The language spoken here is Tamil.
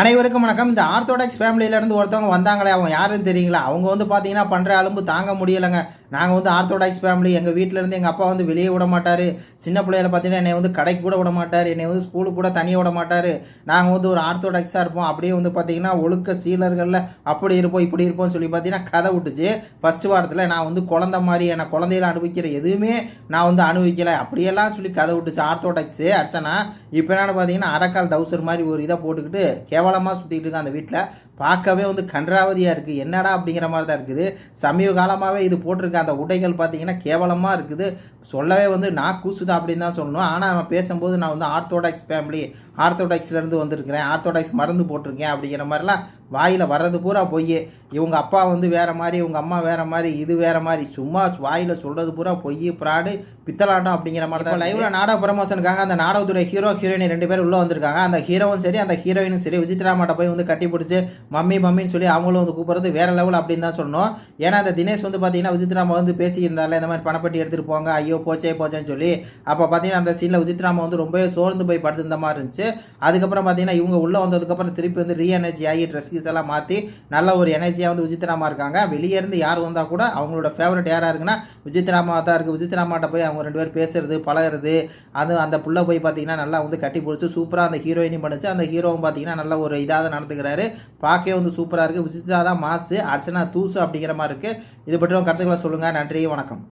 அனைவருக்கும் வணக்கம். இந்த ஆர்த்தோடாக்ஸ் ஃபேமிலியிலேருந்து ஒருத்தவங்க வந்தாங்களே அவங்க யாருன்னு தெரியுங்களா? அவங்க வந்து பார்த்தீங்கன்னா பண்ணுற அலும்பு தாங்க முடியலைங்க. நாங்கள் வந்து ஆர்த்தோடாக்ஸ் ஃபேமிலி. எங்கள் வீட்டிலேருந்து எங்கள் அப்பா வந்து வெளியே விட மாட்டார். சின்ன பிள்ளையில பார்த்தீங்கன்னா என்னை வந்து கடைக்கு கூட விட மாட்டார். என்னை வந்து ஸ்கூலுக்கு கூட தனியாக விட மாட்டார். நாங்கள் வந்து ஒரு ஆர்த்தோடாக்ஸாக இருப்போம். அப்படியே வந்து பார்த்தீங்கன்னா ஒழுக்க சீலர்களில் அப்படி இருப்போம் இப்படி இருப்போம்னு சொல்லி பார்த்தீங்கன்னா கதை விட்டுச்சு. ஃபஸ்ட்டு வாரத்தில் நான் வந்து குழந்த மாதிரி என்னை குழந்தையில அனுபவிக்கிற எதுவுமே நான் வந்து அனுபவிக்கலை. அப்படியெல்லாம் சொல்லி கதை விட்டுச்சு ஆர்த்தோடாக்ஸு. அர்ச்சனா இப்போ என்னென்னு பார்த்தீங்கன்னா அரைக்கால் டவுசர் மாதிரி ஒரு இதை போட்டுக்கிட்டு கேவலமாக சுற்றிக்கிட்டு இருக்கேன் அந்த வீட்டில் பார்க்கவே வந்து கன்றாவதியாக இருக்குது என்னடா அப்படிங்கிற மாதிரி தான் இருக்குது. சமீப காலமாகவே இது போட்டிருக்க அந்த உடைகள் பார்த்தீங்கன்னா கேவலமாக இருக்குது. சொல்லவே வந்து நான் கூசுது அப்படின்னு தான் சொல்லணும். ஆனால் அவன் பேசும்போது நான் வந்து ஆர்த்தோடாக்ஸ் ஃபேமிலி ஆர்த்தோடாக்ஸ்லேருந்து வந்திருக்கிறேன். ஆர்த்தோடாக்ஸ் மருந்து போட்டிருக்கேன் அப்படிங்கிற மாதிரிலாம் வாயில் வர்றது பூரா பொய். இவங்க அப்பா வந்து வேற மாதிரி இவங்க அம்மா வேற மாதிரி இது வேற மாதிரி. சும்மா வாயில் சொல்கிறது பூரா பொய் பிராடு பித்தலாட்டம் அப்படிங்கிற மாதிரி தான் லைவ்ல நாடக ப்ரமோஷனுக்காக அந்த நாடகத்துடைய ஹீரோ ஹீரோயின் ரெண்டு பேர் உள்ளே வந்திருக்காங்க. அந்த ஹீரோவும் சரி அந்த ஹீரோயினும் சரி. விசித்ராமாட்ட போய் வந்து கட்டி பிடிச்சி மம்மி மம்மின்னு சொல்லி அவங்களும் வந்து கூப்பிடுறது வேற லெவல் அப்படின்னு தான் சொன்னோம் ஏன்னா அந்த தினேஷ் வந்து பார்த்தீங்கன்னா விசித்ராமா வந்து பேசியிருந்தால இந்த மாதிரி பணப்பட்டி எடுத்துகிட்டு போங்க ஐயோ போச்சே போச்சேன்னு சொல்லி. அப்போ பார்த்தீங்கன்னா அந்த சீனில் விசித்ராமா வந்து ரொம்பவே சோர்ந்து போய் படுத்திருந்த மாதிரி இருந்துச்சு. அதுக்கப்புறம் பார்த்தீங்கன்னா இவங்க உள்ளே வந்ததுக்கப்புறம் திருப்பி வந்து ரீ எனர்ஜி ஆகி ட்ரெஸ் கீஸ் எல்லாம் மாற்றி நல்ல ஒரு எனர்ஜியாக வந்து விசித்ராமா இருக்காங்க. வெளியே இருந்து யார் வந்தால் கூட அவங்களோட ஃபேவரட் யாராக இருக்குன்னா விசித்ராமா தான் இருக்குது விசித்ராமாட்ட போய் அவங்க ரெண்டு பேர் பேசுறது பழகுறது அது அந்த புள்ள போய் பார்த்தீங்கன்னா நல்லா வந்து கட்டி பிடிச்சி சூப்பராக அந்த ஹீரோயினும் பண்ணிச்சு. அந்த ஹீரோவும் பார்த்தீங்கன்னா நல்ல ஒரு இதாக நடந்துக்கிறாரு. பார்க்கவே வந்து சூப்பராக இருக்குது விசித்ரா தான் மாசு அர்ச்சனா தூசு அப்படிங்கிற மாதிரி இருக்குது இது பற்றி உங்கள் கருத்துக்களை சொல்லுங்கள் நன்றி வணக்கம்.